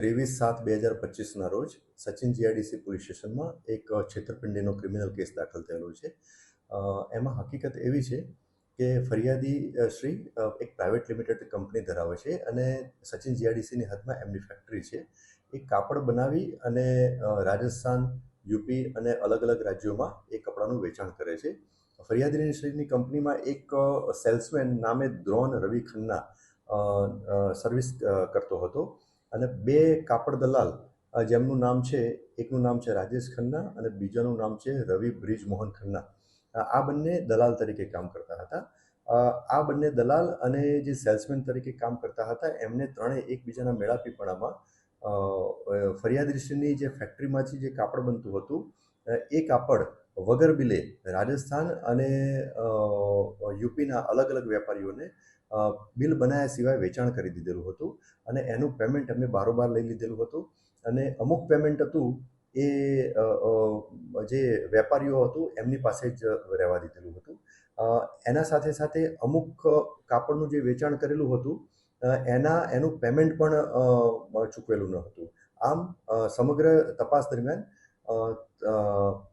ત્રેવીસ સાત બે હજાર પચીસના રોજ સચિન જીઆઈડીસી પોલીસ સ્ટેશનમાં એક છેતરપિંડીનો ક્રિમિનલ કેસ દાખલ થયેલો છે. એમાં હકીકત એવી છે કે ફરિયાદી શ્રી એક પ્રાઇવેટ લિમિટેડ કંપની ધરાવે છે અને સચિન જીઆઈડીસીની હદમાં એમની ફેક્ટરી છે. એ કાપડ બનાવી અને રાજસ્થાન, યુપી અને અલગ અલગ રાજ્યોમાં એ કપડાનું વેચાણ કરે છે. ફરિયાદી શ્રીની કંપનીમાં એક સેલ્સમેન નામે દ્રોન રવિ ખન્ના સર્વિસ કરતો હતો. અને બે કાપડ દલાલ જેમનું નામ છે, એકનું નામ છે રાજેશ ખન્ના અને બીજાનું નામ છે રવિ બ્રિજ મોહન ખન્ના આ બંને દલાલ તરીકે કામ કરતા હતા. આ બંને દલાલ અને જે સેલ્સમેન તરીકે કામ કરતા હતા, એમને ત્રણેય એકબીજાના મેળાપીપણામાં ફરિયાદ રિશ્રીની જે ફેક્ટરીમાંથી જે કાપડ બનતું હતું એ કાપડ વગર બિલે રાજસ્થાન અને યુપીના અલગ અલગ વેપારીઓને બિલ બનાવ્યા સિવાય વેચાણ કરી દીધેલું હતું અને એનું પેમેન્ટ એમને બારોબાર લઈ લીધેલું હતું અને અમુક પેમેન્ટ હતું એ જે વેપારીઓ હતું એમની પાસે જ રહેવા દીધેલું હતું. એના સાથે સાથે અમુક કાપડનું જે વેચાણ કરેલું હતું એના, એનું પેમેન્ટ પણ ચૂકવેલું ન હતું. આમ સમગ્ર તપાસ દરમિયાન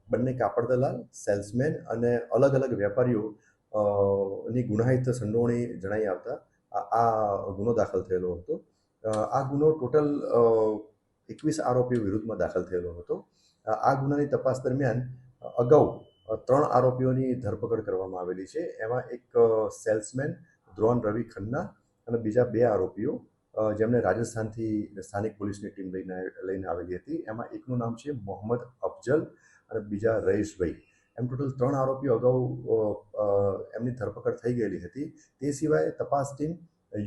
બંને કાપડ દલાલ, સેલ્સમેન અને અલગ અલગ વેપારીઓ ની ગુનાહિત સંડોવણી જણાઈ આવતા આ- ગુનો દાખલ થયેલો હતો. આ ગુનો ટોટલ એકવીસ આરોપીઓ વિરુદ્ધમાં દાખલ થયેલો હતો. આ ગુનાની તપાસ દરમિયાન અગાઉ ત્રણ આરોપીઓની ધરપકડ કરવામાં આવેલી છે. એમાં એક સેલ્સમેન દ્રોણ રવિ ખન્ના અને બીજા બે આરોપીઓ જેમને રાજસ્થાનથી સ્થાનિક પોલીસની ટીમ લઈને લઈને આવેલી હતી. એમાં એકનું નામ છે મોહમ્મદ અફજલ અને બીજા રહીશભાઈ. એમ ટોટલ ત્રણ આરોપીઓ અગાઉ એમની ધરપકડ થઈ ગયેલી હતી. તે સિવાય તપાસ ટીમ,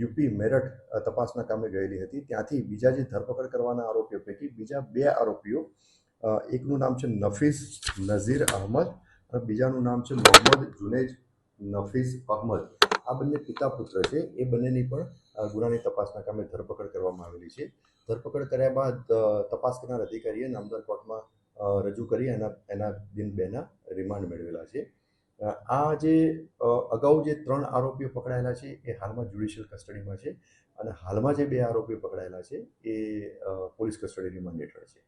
યુપી, મેરઠ તપાસના કામે ગયેલી હતી. ત્યાંથી બીજા જે ધરપકડ કરવાના આરોપીઓ પૈકી બીજા બે આરોપીઓ એકનું નામ છે નફીસ નઝીર અહમદ અને બીજાનું નામ છે મોહમ્મદ જુનેજ નફીસ અહમદ. આ બંને પિતા પુત્ર છે. એ બંનેની પણ ગુનાની તપાસના કામે ધરપકડ કરવામાં આવેલી છે. ધરપકડ કર્યા બાદ તપાસ કરનાર અધિકારીએ નામદાર કોર્ટમાં રજૂ કરી એના એના દિન બેના રિમાન્ડ મેળવેલા છે. આ જે અગાઉ જે ત્રણ આરોપીઓ પકડાયેલા છે એ હાલમાં જ્યુડિશિયલ કસ્ટડીમાં છે અને હાલમાં જે બે આરોપીઓ પકડાયેલા છે એ પોલીસ કસ્ટડી રિમાન્ડ હેઠળ છે.